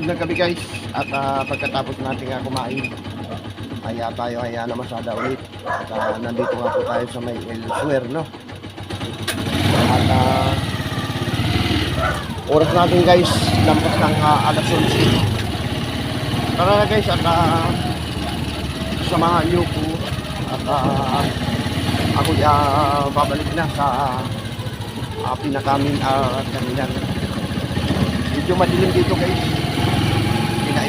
Magandang gabi guys. At ah, pagkatapos natin nga kumain, ay ah, tayo ay ah, namasada ulit. At ah, nandito nga po tayo sa may Elsewhere, no? At ah, oras natin guys, lampas ng ah, alas 11. Tara na guys, at ah, samahan niyo po. At ah, ako ah, babalik na sa uh, pinakamin uh, kanilang medyo madilim dito guys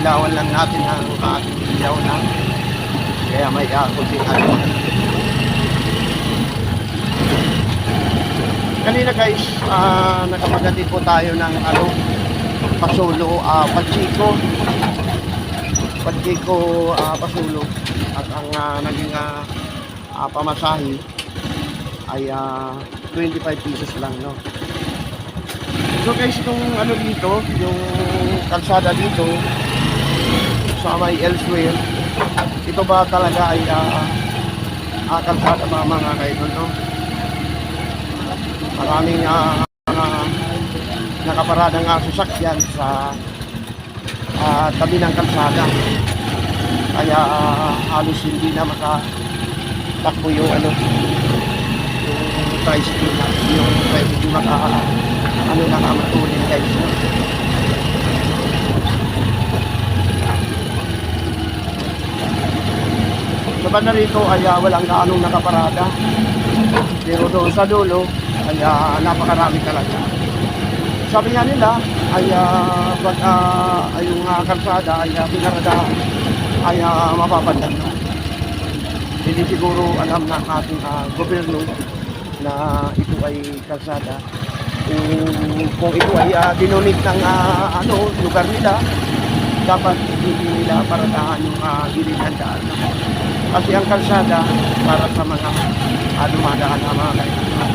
pinailawan lang natin ang ating ilaw na. Kaya may kunting ano kanina guys uh, nakapagatid po tayo ng ano pasulo uh, pachiko. Pachiko uh, pasulo. At ang uh, naging uh, uh, pamasahe ay uh, 25 pesos lang no? So guys, itong ano dito, yung kalsada dito sa may elsewhere, ito ba talaga ay uh, uh, kalsada ba mga kaidol, no? Maraming uh, uh, nakaparadang uh, sasakyan sa uh, tabi ng kalsada. Kaya uh, halos hindi na makatakbo yung ano, yung tricycle na, yung tricycle maka ano na kamatulin guys sa banda rito ay ah, walang gaanong nakaparada. Pero doon sa dulo ay ah, napakarami talaga. Sabi nga nila ay uh, pag uh, yung uh, kalsada ay uh, pinarada ay uh, mapapandan na. Hindi siguro alam ng ating uh, gobyerno na ito ay kalsada. Kung, kung ito ay uh, dinonate ng uh, ano, lugar nila, dapat hindi nila paradahan yung uh, gilid ng daan. Kasi ang kalsada para sa mga uh, dumadaan na mga kaibigan.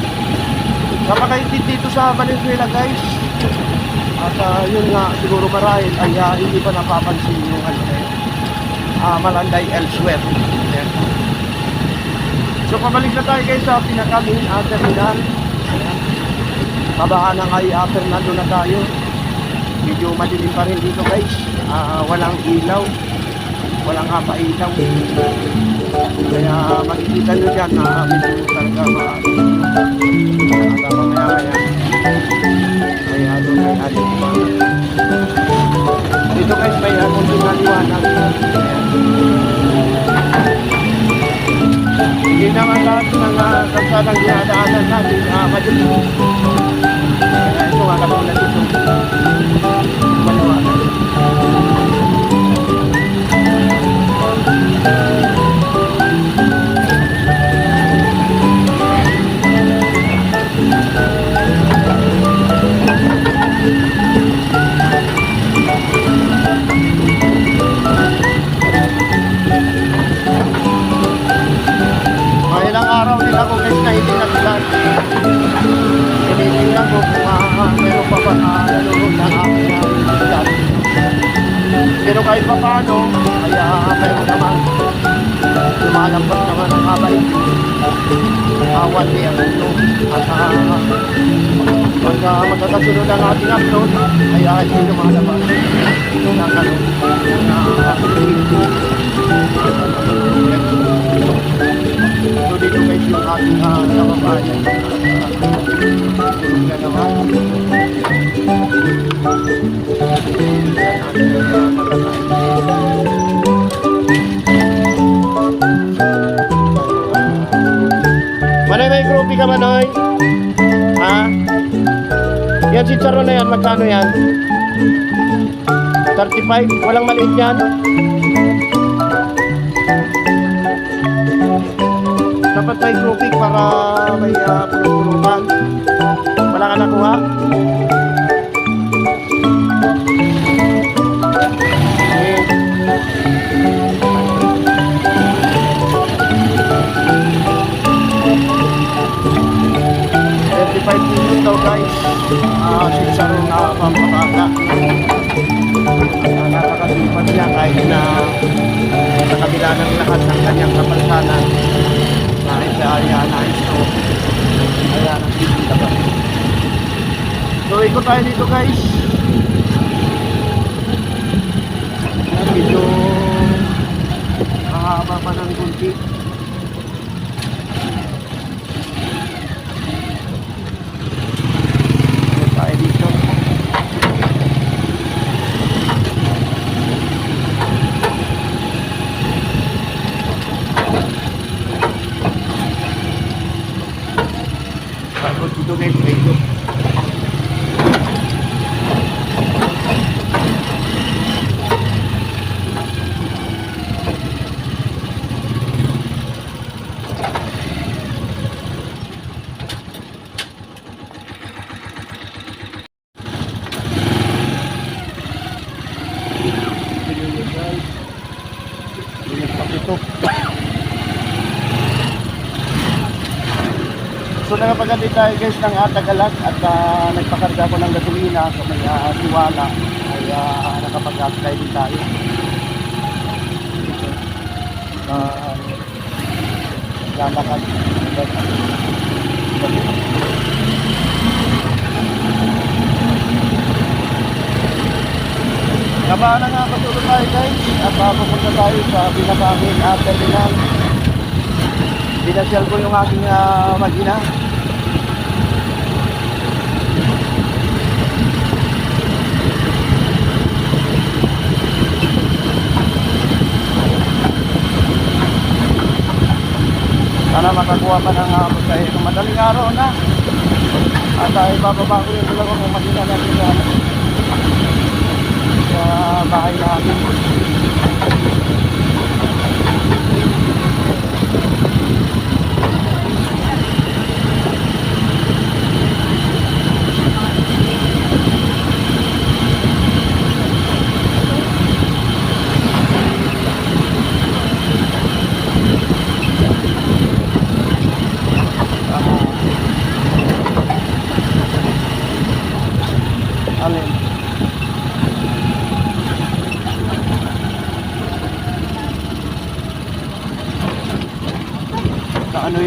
Napakaitid dito sa Valenzuela guys. At uh, yun nga, siguro marahil ay uh, hindi pa napapansin yung ano uh, Malanday elsewhere. Yan. So pabalik na tayo guys sa pinakamin uh, terminal. Kabahan ng ay uh, Fernando na tayo. Medyo madilim pa rin dito guys. Ah, walang ilaw. Walang hapa ilaw. Kaya makikita nyo dyan na medyo talaga ma... At uh, mamaya kaya. Kaya doon ay ating guys may uh, kunting naliwanag. Hindi naman lahat ng uh, kalsadang dinadaanan natin uh, madilim. Ito nga katulad ito. One day ang ito. At uh, pag uh, magkakasunod ang ating upload, ay uh, hindi lumalabas. Ano, ng uh, So dito guys yung ating uh, kababayan. Tulog na naman. Manay Yan si Charo na yan, magkano yan? 35? Walang maliit yan? Dapat may grouping para may uh, pulong-pulungan. Wala ka nakuha? uh, sisaro na pampataka uh, napakasipag niya kahit na sa kabila ng lahat ng kanyang kapansanan dahil sa area na ito kaya nakikita ba so ikot tayo dito guys medyo mahaba pa ng kunti So nakapagati tayo guys ng Atagalag at uh, nagpakarga ko ng gasolina sa may uh, Tiwala ay uh, nakapag-apply din tayo. Uh, lalakad. Kabahan na nga patuloy tayo guys at uh, pupunta tayo sa pinakabing uh, terminal. Pinasyal ko yung aking uh, mag-ina. Sana makakuha pa ng uh, pagkain ng madaling araw na. At uh, ibababa ko yung dalawa kong mag-ina natin uh, sa bahay namin.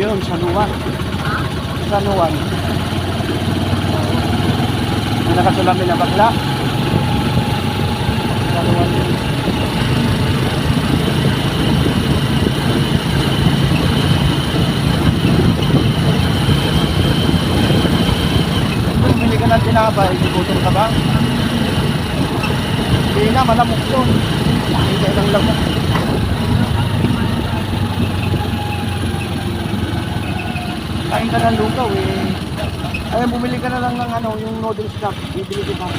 Yun? Sa Luwan. Sa Luwan. May nakasalamin na bakla. Sa Luwan yun. Bumili ka ng tinapay, gutom ka ba? Hindi na, malamok yun. Hindi ng lamok. Kain ka ng lugaw eh. Ay, bumili ka na lang ng ano, yung noodles cup. Bibili kita.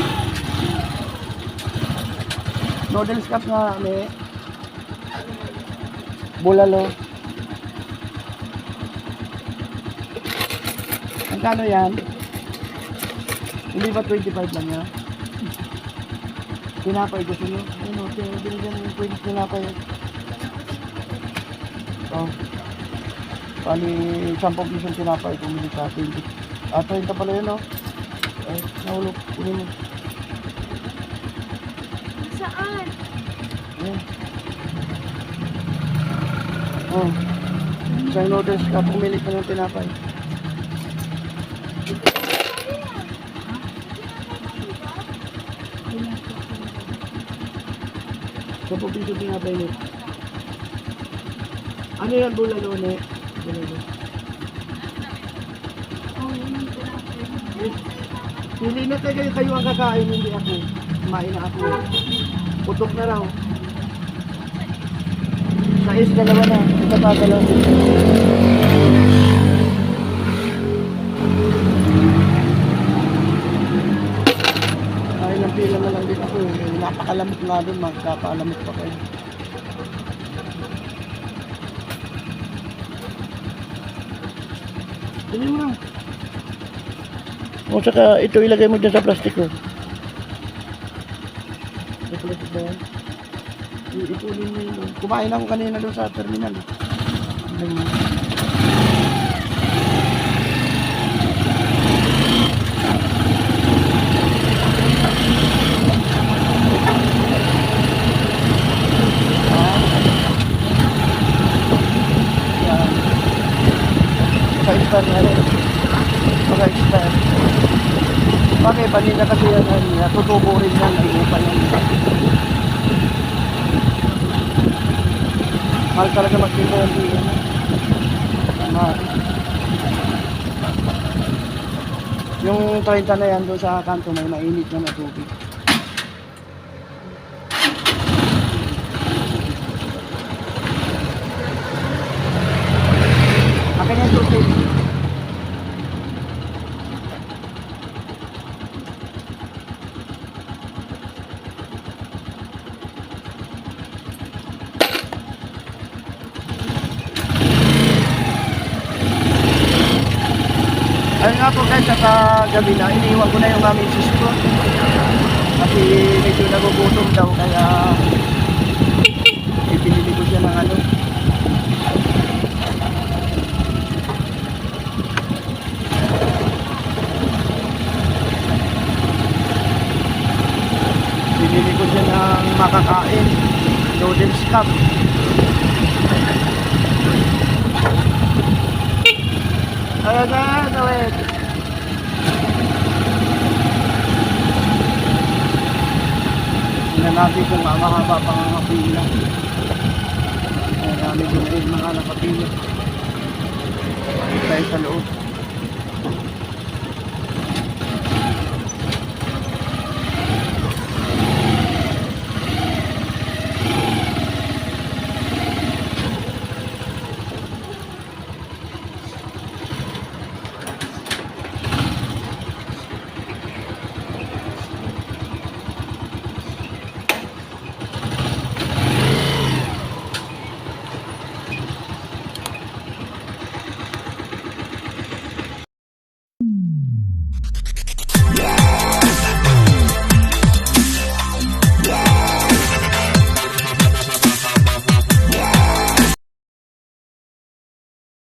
Noodles cup nga, may bulalo. Magkano yan? Hindi ba 25 lang yan? Tinapay gusto nyo? Ano, binigyan ng 20 tinapay. Oh. Bali, 10 pisong tinapay kung bili sa 20. Ah, 30 pala yun, oh. Ay, nahulog. Kunin mo. Saan? Ayan. Oh. Isang noodles ka, pumili ka ng tinapay. Sa piso tinapay ni. Ano yan, bulalo ni? Tinapay. Hindi na tayo kayo ang kakain, hindi ako. Kumain na ako. Putok na raw. Sa is, dalawa na. Ito pa, dalawa. Ay, ng pila na lang din ako. Napakalamot nga doon, magkapaalamot pa kayo. Dali mo lang. O saka ito ilagay mo dyan sa plastic ko. Sa plastic ba yan? I- Ipunin mo yun. Kumain ako kanina doon sa terminal. Ano mo? Yan. Maka-expire na rin. Maka-expire. Bakit? Kanina kasi yan, yan, natutubo rin yan, hindi pa yan. Mahal talaga bigas. Mahal. Yung 30 na yan doon sa kanto may mainit na na tubig. Akin yung tubig. Ayun nga po guys, sa gabi na, iniwan ko na yung aming sis ko. Kasi medyo nagugutom daw, kaya ipinili ko siya ng ano. Pinili ko siya ng makakain, noodles cup. Ayan na. Tingnan natin kung ma- mahaba pa ang kapila. Marami ko na rin mga nakapila. Tayo sa loob.